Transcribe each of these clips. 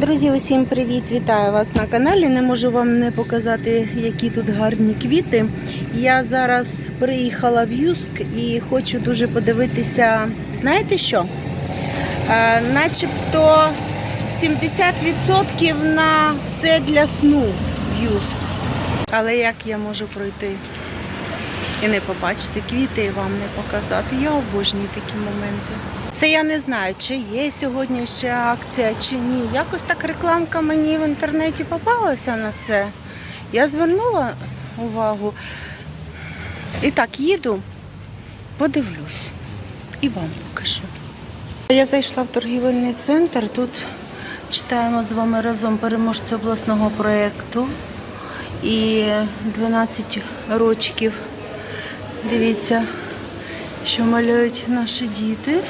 Друзі, усім привіт! Вітаю вас на каналі. Не можу вам не показати, які тут гарні квіти. Я зараз приїхала в Юск і хочу дуже подивитися. Знаєте що? Е, начебто 70% на все для сну в Юск. Але як я можу пройти і не побачити квіти і вам не показати? Я обожнюю такі моменти. Це я не знаю, чи є сьогодні ще акція, чи ні. Якось так рекламка мені в інтернеті попалася на це. Я звернула увагу. І так, їду, подивлюсь і вам покажу. Я зайшла в торгівельний центр. Тут читаємо з вами разом переможця обласного проєкту і 12 рочків. Дивіться, що малюють наші діти.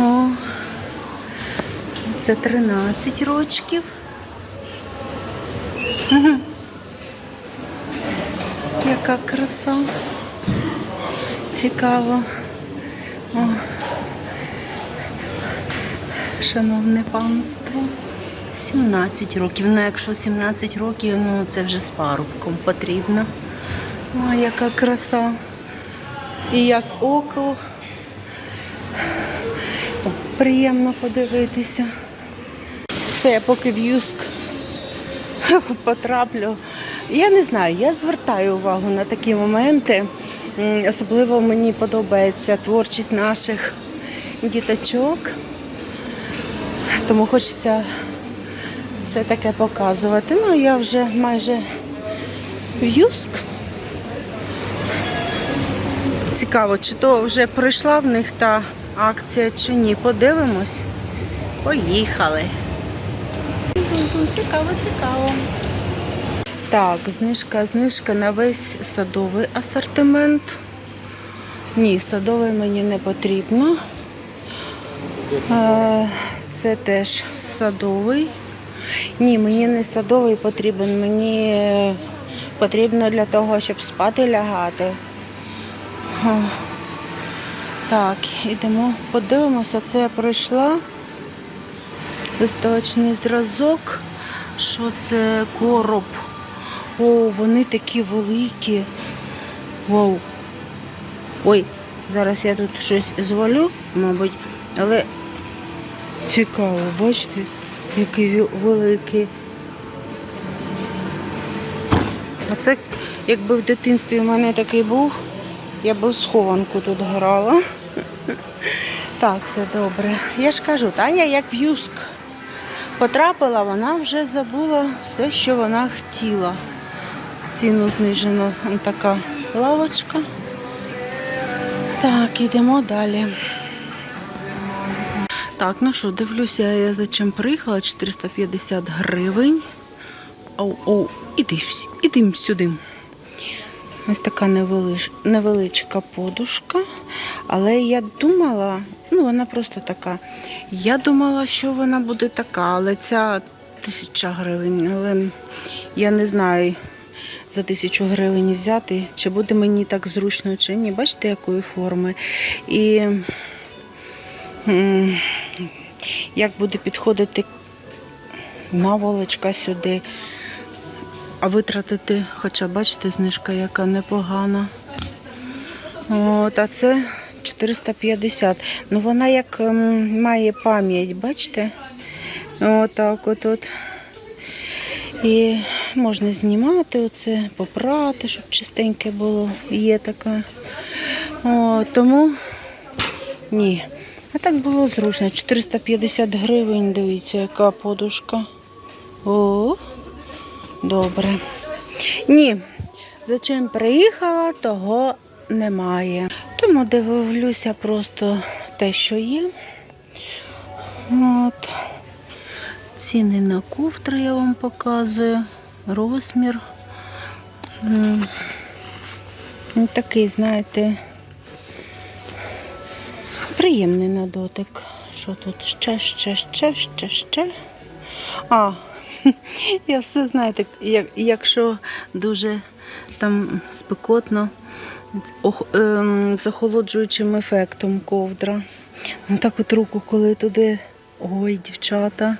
О, це 13 рочків. Яка краса. Цікаво. О. Шановне панство. 17 років. Ну, якщо 17 років, ну це вже з парубком потрібно. О, яка краса. І як око. Приємно подивитися. Це я поки в Юск потраплю. Я не знаю, я звертаю увагу на такі моменти. Особливо мені подобається творчість наших діточок. Тому хочеться це таке показувати. Ну, я вже майже в Юск. Цікаво, чи то вже пройшла в них та акція, чи ні. Подивимось. Поїхали. Цікаво, цікаво. Так, знижка, знижка на весь садовий асортимент. Ні, садовий мені не потрібно. Це теж садовий. Ні, мені не садовий потрібен, мені е, потрібно для того, щоб спати лягати. Так, ідемо, подивимося, це я пройшла. Листовочний зразок. Що це короб? О, вони такі великі. Вау. Ой, зараз я тут щось звалю, мабуть, але цікаво, бачите, який великий. Оце, якби в дитинстві в мене такий був, я б схованку тут грала. Так, все добре. Я ж кажу, Таня як в Юск потрапила, вона вже забула все, що вона хотіла. Ціну знижено. Така лавочка. Так, ідемо далі. Так, ну що, дивлюся, я за чим приїхала. 450 гривень. Оу, оу, іди, сюди. Ось така невелич, невеличка подушка. Але я думала, ну вона просто така. Я думала, що вона буде така, але ця тисяча гривень. Але я не знаю за тисячу гривень взяти, чи буде мені так зручно, чи ні. Бачите, якої форми. І як буде підходити наволочка сюди. А витратити, хоча бачите, знижка яка непогана. От, а це 450. Ну вона як ем, має пам'ять, бачите? Отак от, от. І можна знімати оце, попрати, щоб чистеньке було. Є така. О, тому ні. А так було зручно. 450 гривень, дивіться, яка подушка. О, добре. Ні, за чим приїхала, того немає. Тому дивлюся просто те, що є. От. Ціни на ковдри я вам показую. Розмір. Ну, Такий, знаєте, приємний на дотик. Що тут ще, ще, ще, ще, ще. А, я все знаєте, якщо дуже там спекотно, з охолоджуючим ефектом ковдра. Ну так от руку, коли туди, ой, дівчата,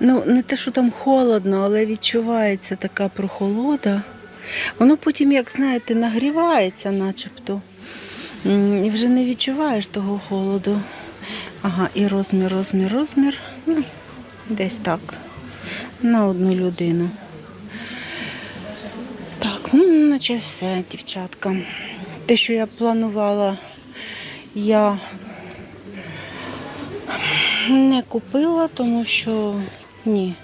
Ну, не те, що там холодно, але відчувається така прохолода. Воно потім, як знаєте, нагрівається начебто. І вже не відчуваєш того холоду. Ага, і розмір, розмір, розмір. Ну, десь так. На одну людину. Ну, наче все, дівчатка. Те, що я планувала, я не купила, тому що ні.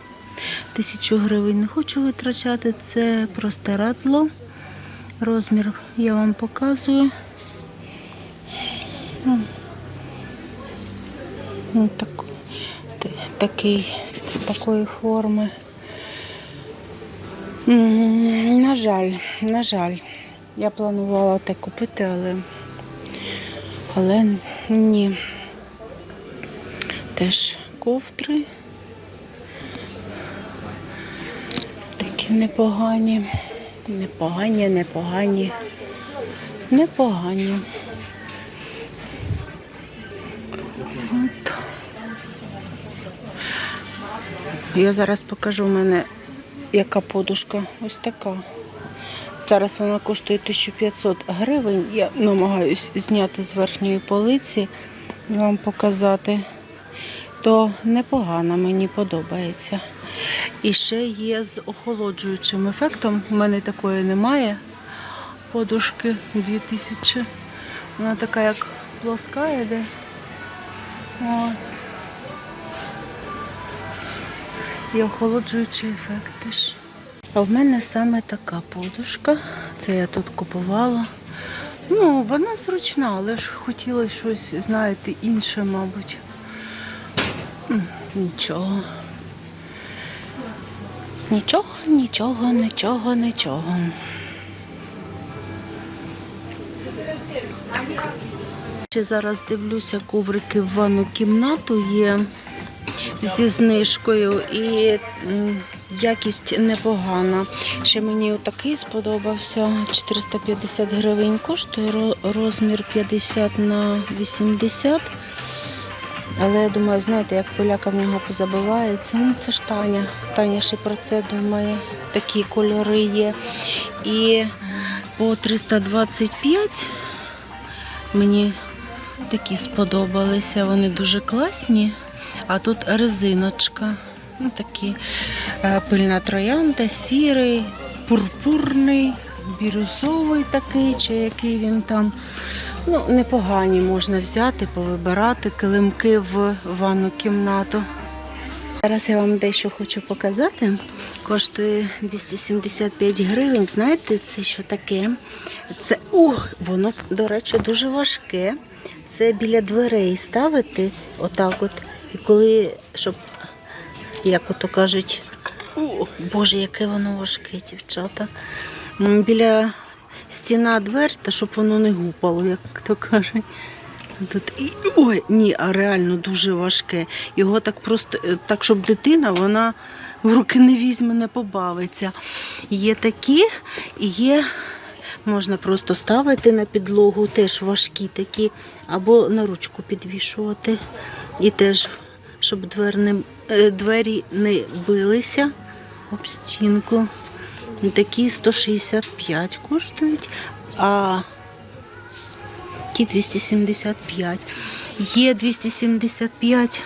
Тисячу гривень не хочу витрачати. Це простирадло. Розмір я вам показую. М. Ну, так, такий, такої форми. На жаль, на жаль. Я планувала те купити, але, але ні. Теж ковдри. Такі непогані. Непогані, непогані. Непогані. От. Я зараз покажу в мене, яка подушка. Ось така. Зараз вона коштує 1500 гривень. Я намагаюсь зняти з верхньої полиці, і вам показати. То непогано, мені подобається. І ще є з охолоджуючим ефектом. У мене такої немає. Подушки 2000. Вона така як плоска йде. О. І охолоджуючий ефект теж. А в мене саме така подушка. Це я тут купувала. Ну, вона зручна, але ж хотілося щось, знаєте, інше, мабуть. Нічого. Нічого, нічого, нічого, нічого. Ще зараз дивлюся, коврики в ванну кімнату є зі знижкою і якість непогана. Ще мені отакий сподобався. 450 гривень коштує, розмір 50 на 80. Але я думаю, знаєте, як поляка в нього позабивається. Ну це ж Таня. Таня ще про це думає. Такі кольори є. І по 325 мені такі сподобалися. Вони дуже класні. А тут резиночка. Ну, такі е, пильна троянда, сірий, пурпурний, бірюзовий такий, чи який він там. Ну, непогані можна взяти, повибирати килимки в ванну кімнату. Зараз я вам дещо хочу показати. Коштує 275 гривень. Знаєте, це що таке? Це о, воно, до речі, дуже важке. Це біля дверей ставити отак от. І коли, щоб, як ото кажуть, о, Боже, яке воно важке, дівчата. Біля стіна двер, та щоб воно не гупало, як то кажуть. Тут і ой, ні, а реально дуже важке. Його так просто, е, так, щоб дитина, вона в руки не візьме, не побавиться. Є такі, і є, можна просто ставити на підлогу, теж важкі такі, або на ручку підвішувати. І теж, щоб е, двері не билися об стінку. Такі 165 коштують, а ті 275. Є 275.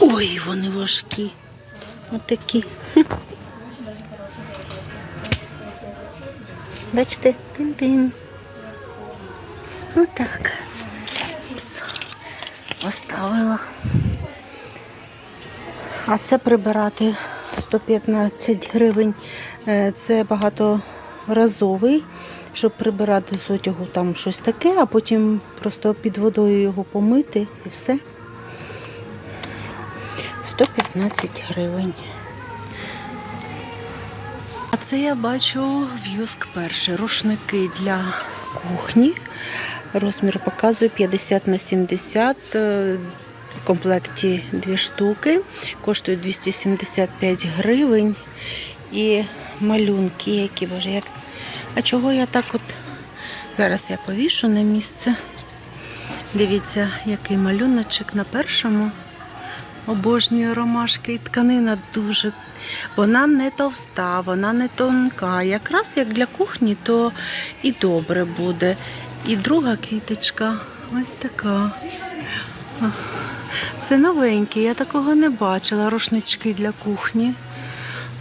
Ой, вони важкі. Отакі. Бачите, тин-тин. Отак. Пс. Поставила. А це прибирати 115 гривень. Е, Це багаторазовий, щоб прибирати з одягу там щось таке, а потім просто під водою його помити і все. 115 гривень. А це я бачу в'юск перший. Рушники для кухні. Розмір показує 50 на 70. е, В комплекті дві штуки. Коштує 275 гривень. І малюнки, які боже, як. А чого я так от. Зараз я повішу на місце. Дивіться, який малюночок на першому. Обожнюю ромашки і тканина дуже. Вона не товста, вона не тонка. Якраз як для кухні, то і добре буде. І друга квіточка ось така. Це новенькі, я такого не бачила. Рушнички для кухні.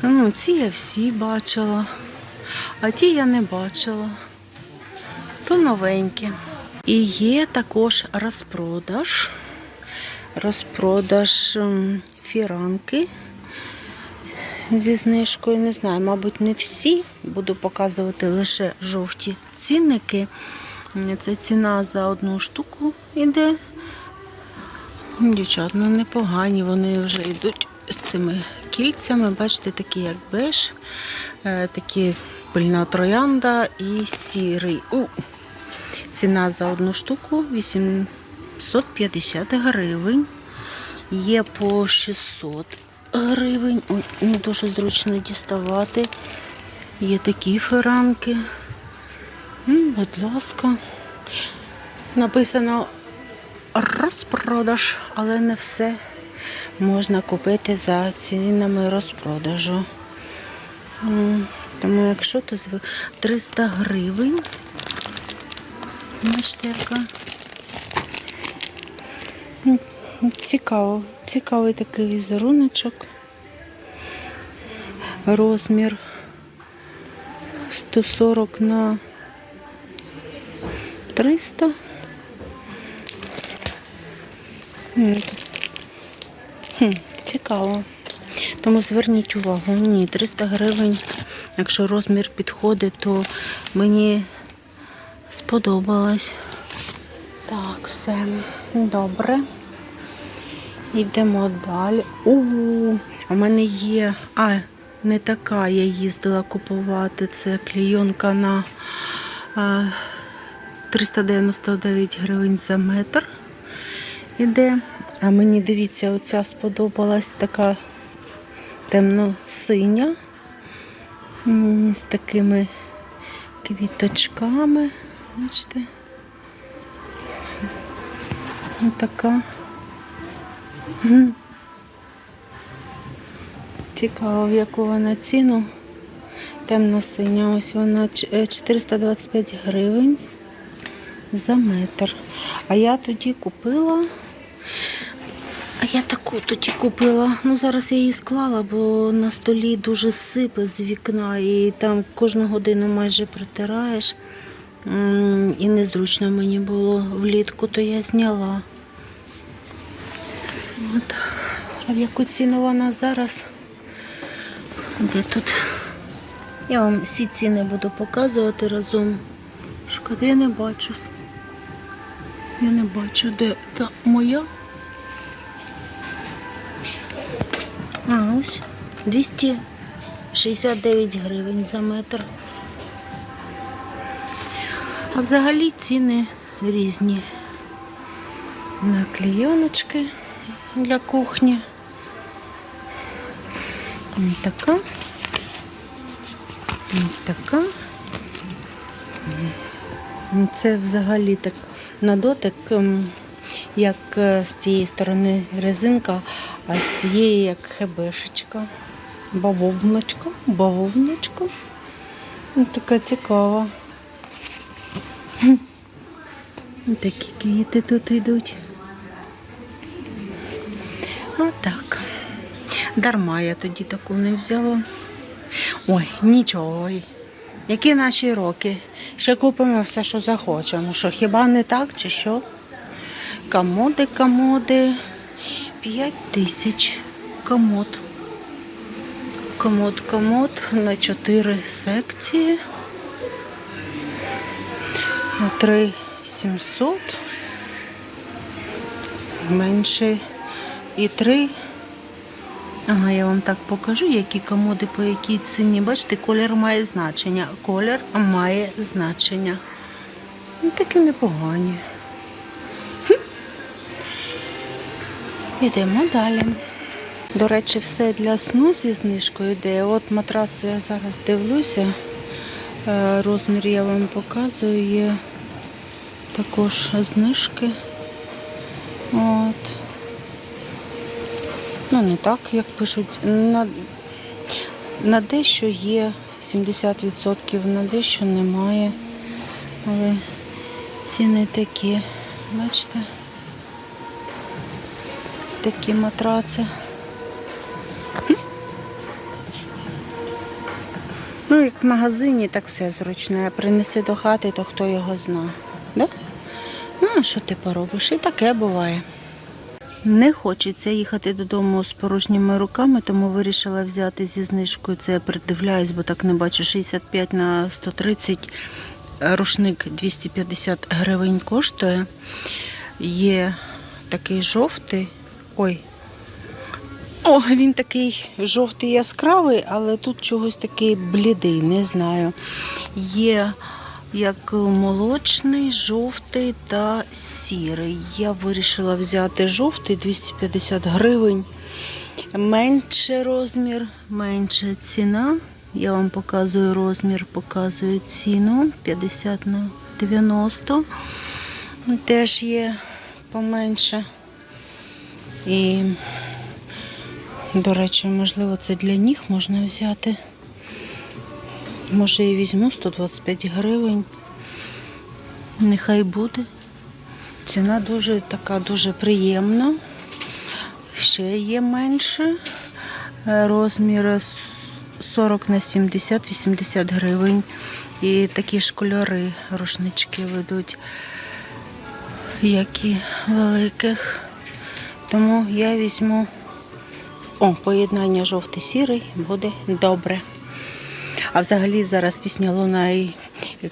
Ну, ці я всі бачила, а ті я не бачила. То новенькі. І є також розпродаж. Розпродаж ем, фіранки зі знижкою. Не знаю, мабуть, не всі. Буду показувати лише жовті цінники. Це ціна за одну штуку йде. Дівчат, ну непогані, вони вже йдуть з цими кільцями. Бачите, такі як беж, е, такі пильна троянда і сірий. У! Ціна за одну штуку 850 гривень. Є по 600 гривень. Ой, не дуже зручно діставати. Є такі феранки. Будь ласка. Написано розпродаж, але не все можна купити за цінами розпродажу. Тому якщо то зв- 300 гривень. Бачите, Цікаво, цікавий такий візеруночок. Розмір 140 на 300. Хм, Цікаво. Тому зверніть увагу, ні, 300 гривень, якщо розмір підходить, то мені сподобалось. Так, все добре. Йдемо далі. У, в мене є. А, не така я їздила купувати. Це клейонка на 399 гривень за метр. Іде. А мені дивіться, оця сподобалась така темно-синя. З такими квіточками. Бачите? Ось така. Цікаво, в яку вона ціну. Темно-синя. Ось вона е, 425 гривень за метр. А я тоді купила. А я таку тоді купила. Ну зараз я її склала, бо на столі дуже сипе з вікна, і там кожну годину майже протираєш. І незручно мені було влітку, то я зняла. От. А в яку ціну вона зараз? Де тут? Я вам всі ціни буду показувати разом. Шкода, я не бачу. Я не бачу, де та моя. А, ось 269 гривень за метр. А взагалі ціни різні. На клейоночки для кухні. Ось така. Ось така. Це взагалі так на дотик, ем, як е, з цієї сторони резинка, а з цієї як хебешечка. Бавовночка, бавовночка. Така цікава. Такі квіти тут йдуть. Отак. Дарма я тоді таку не взяла. Ой, нічого. Які наші роки? Ще купимо все, що захочемо. Що хіба не так чи що? Комоди, комоди. 5 тисяч. Комод. Комод, комод на 4 секції. На 3 700. Менше. І 3 Ага, я вам так покажу, які комоди по якій ціні. Бачите, колір має значення. Колір має значення. Ну, такі непогані. Хм. Йдемо далі. До речі, все для сну зі знижкою йде. От матрац я зараз дивлюся. Е, Розмір я вам показую. Є також знижки. Ну, не так, як пишуть. На, на дещо є 70%, на дещо немає. Але ціни такі. Бачите? Такі матраци. Ну, як в магазині, так все зручне. Принеси до хати, то хто його знає. Да? Ну, а що ти поробиш? І таке буває. Не хочеться їхати додому з порожніми руками, тому вирішила взяти зі знижкою. Це я придивляюсь, бо так не бачу. 65 на 130 рушник 250 гривень коштує. Є такий жовтий. Ой. О, він такий жовтий яскравий, але тут чогось такий блідий, не знаю. Є як молочний, жовтий та сірий. Я вирішила взяти жовтий 250 гривень. Менше розмір, менша ціна. Я вам показую розмір, показую ціну 50 на 90. Теж є поменше. І, до речі, можливо, це для ніг можна взяти. Може і візьму 125 гривень. Нехай буде. Ціна дуже така дуже приємна. Ще є менше. Е, Розмір 40 на 70, 80 гривень. І такі ж кольори рушнички ведуть, як і великих. Тому я візьму о, поєднання жовтий-сірий буде добре. А взагалі зараз пісня лунає,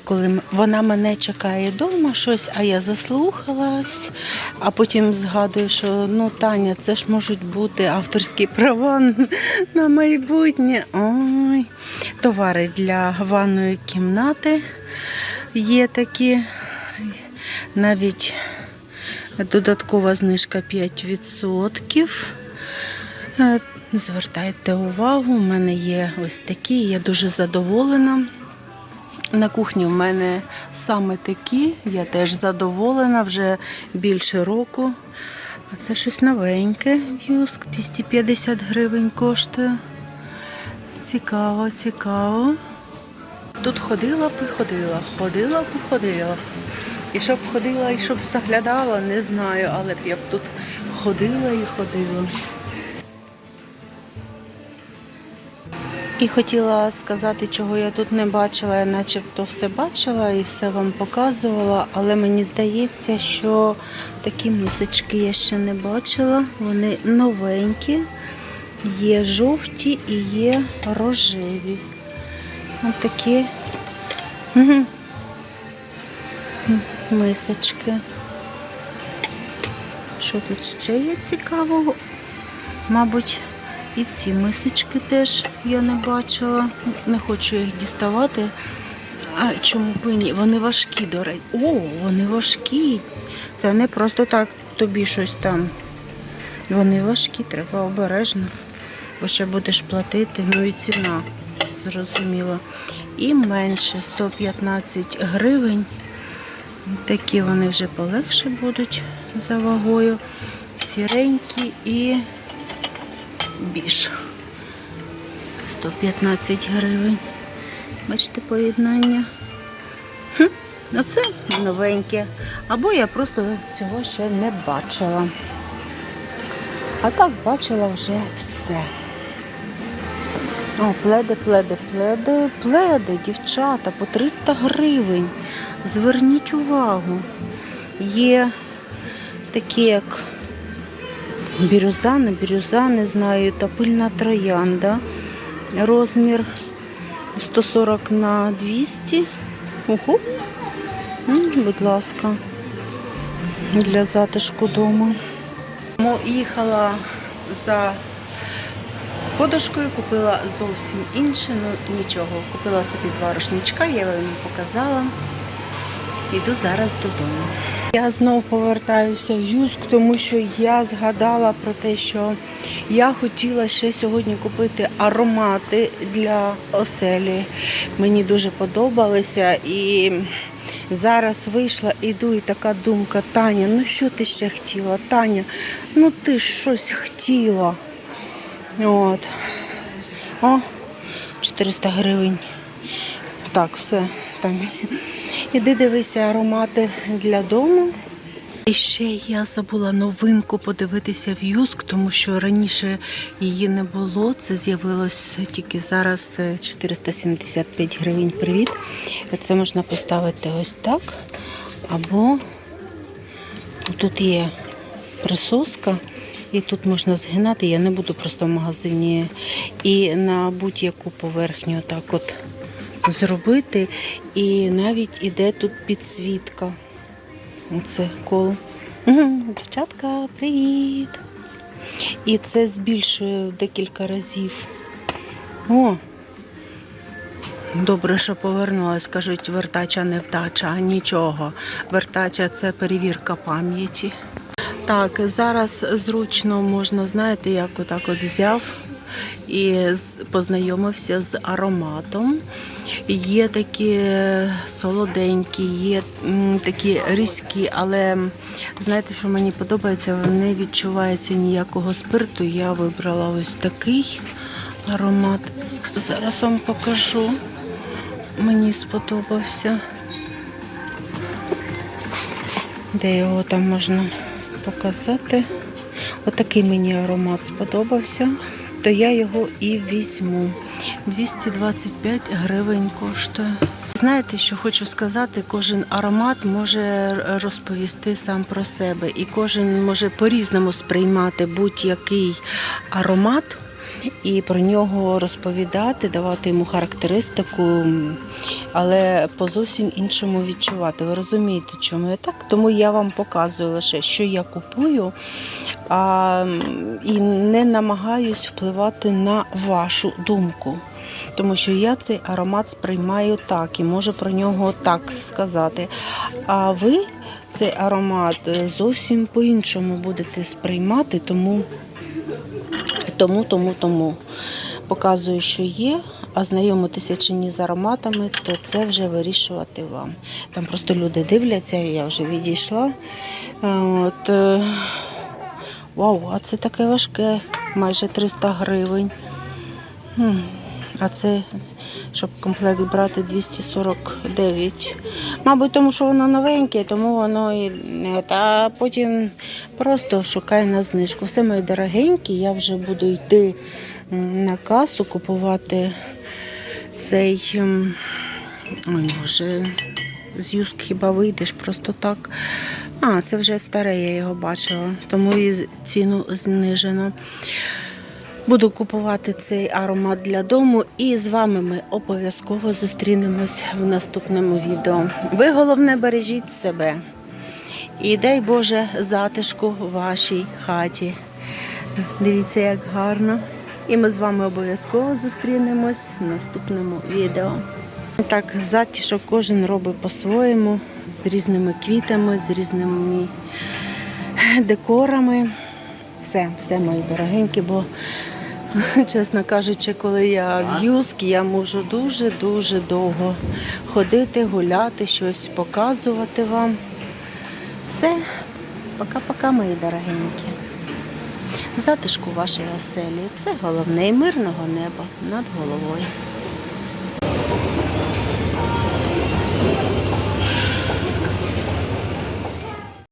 коли вона мене чекає вдома щось, а я заслухалась, а потім згадую, що ну Таня, це ж можуть бути авторські права на майбутнє. Ой, товари для ванної кімнати є такі. Навіть додаткова знижка 5%. Е, Звертайте увагу, у мене є ось такі, я дуже задоволена. На кухні в мене саме такі, я теж задоволена вже більше року. А це щось новеньке, в'юск 250 гривень коштує. Цікаво, цікаво. Тут ходила б і ходила, ходила б і ходила. І щоб ходила, і щоб заглядала, не знаю, але б я б тут ходила і ходила. І хотіла сказати, чого я тут не бачила, я начебто все бачила і все вам показувала, але мені здається, що такі мисочки я ще не бачила. Вони новенькі, є жовті і є рожеві. Ось такі мисочки. Що тут ще є цікавого? Мабуть, і ці мисочки теж я не бачила. Не хочу їх діставати. А чому б ні? Вони важкі, до речі. О, вони важкі. Це не просто так тобі щось там. Вони важкі, треба обережно. Бо ще будеш платити, ну і ціна, зрозуміло. І менше 115 гривень. Такі вони вже полегше будуть за вагою. Сіренькі і біж. 115 гривень. Бачите, поєднання. Хм, оце новеньке. Або я просто цього ще не бачила. А так бачила вже все. О, пледи, пледи, пледи, пледи, дівчата, по 300 гривень. Зверніть увагу. Є такі, як бірюза, не бірюза, не знаю, та пильна троянда. Розмір 140 на 200. Ого. Будь ласка, для затишку дому. Їхала за подушкою, купила зовсім інше, ну нічого. Купила собі два рушничка, я вам показала. Іду зараз додому. Я знов повертаюся в Юск, тому що я згадала про те, що я хотіла ще сьогодні купити аромати для оселі. Мені дуже подобалися і зараз вийшла, іду, і така думка, Таня, ну що ти ще хотіла? Таня, ну ти ж щось хотіла. От. О, 400 гривень. Так, все. Там. Іди дивися аромати для дому. І ще я забула новинку подивитися в Юск, тому що раніше її не було. Це з'явилось тільки зараз е, 475 гривень. Привіт. Це можна поставити ось так. Або тут є присоска, і тут можна згинати. Я не буду просто в магазині. І на будь-яку поверхню так от зробити. І навіть іде тут підсвітка. Оце коло. Дівчатка, привіт! І це збільшує декілька разів. О! Добре, що повернулась. Кажуть, вертача не втача, нічого. Вертача це перевірка пам'яті. Так, зараз зручно можна, знаєте, як отак от взяв і познайомився з ароматом. Є такі солоденькі, є такі різкі, але знаєте, що мені подобається, не відчувається ніякого спирту. Я вибрала ось такий аромат. Зараз вам покажу. Мені сподобався. Де його там можна показати? Отакий мені аромат сподобався, то я його і візьму. 225 гривень коштує. Знаєте, що хочу сказати, кожен аромат може розповісти сам про себе, і кожен може по-різному сприймати будь-який аромат і про нього розповідати, давати йому характеристику, але по зовсім іншому відчувати. Ви розумієте, чому я так? Тому я вам показую лише, що я купую, а, і не намагаюсь впливати на вашу думку. Тому що я цей аромат сприймаю так і можу про нього так сказати. А ви цей аромат е, зовсім по-іншому будете сприймати, тому тому, тому, тому показую, що є. А знайомитися чи ні з ароматами, то це вже вирішувати вам. Там просто люди дивляться, я вже відійшла. От, е, вау, а це таке важке, майже 300 гривень. А це, щоб комплект брати 249. Мабуть, тому що воно новеньке, тому воно і не. А потім просто шукай на знижку. Все мої дорогенькі, я вже буду йти на касу, купувати цей. Ой, Боже, з юск хіба вийдеш просто так. А, це вже старе, я його бачила, тому і ціну знижено. Буду купувати цей аромат для дому, і з вами ми обов'язково зустрінемось в наступному відео. Ви головне бережіть себе. І дай Боже затишку вашій хаті. Дивіться, як гарно. І ми з вами обов'язково зустрінемось в наступному відео. Так, затишок кожен робить по-своєму, з різними квітами, з різними декорами. Все, все мої дорогенькі, бо, чесно кажучи, коли я в Юск, я можу дуже-дуже довго ходити, гуляти, щось показувати вам. Все, пока-пока, мої дорогенькі. Затишку вашої оселі. Це головне і мирного неба над головою.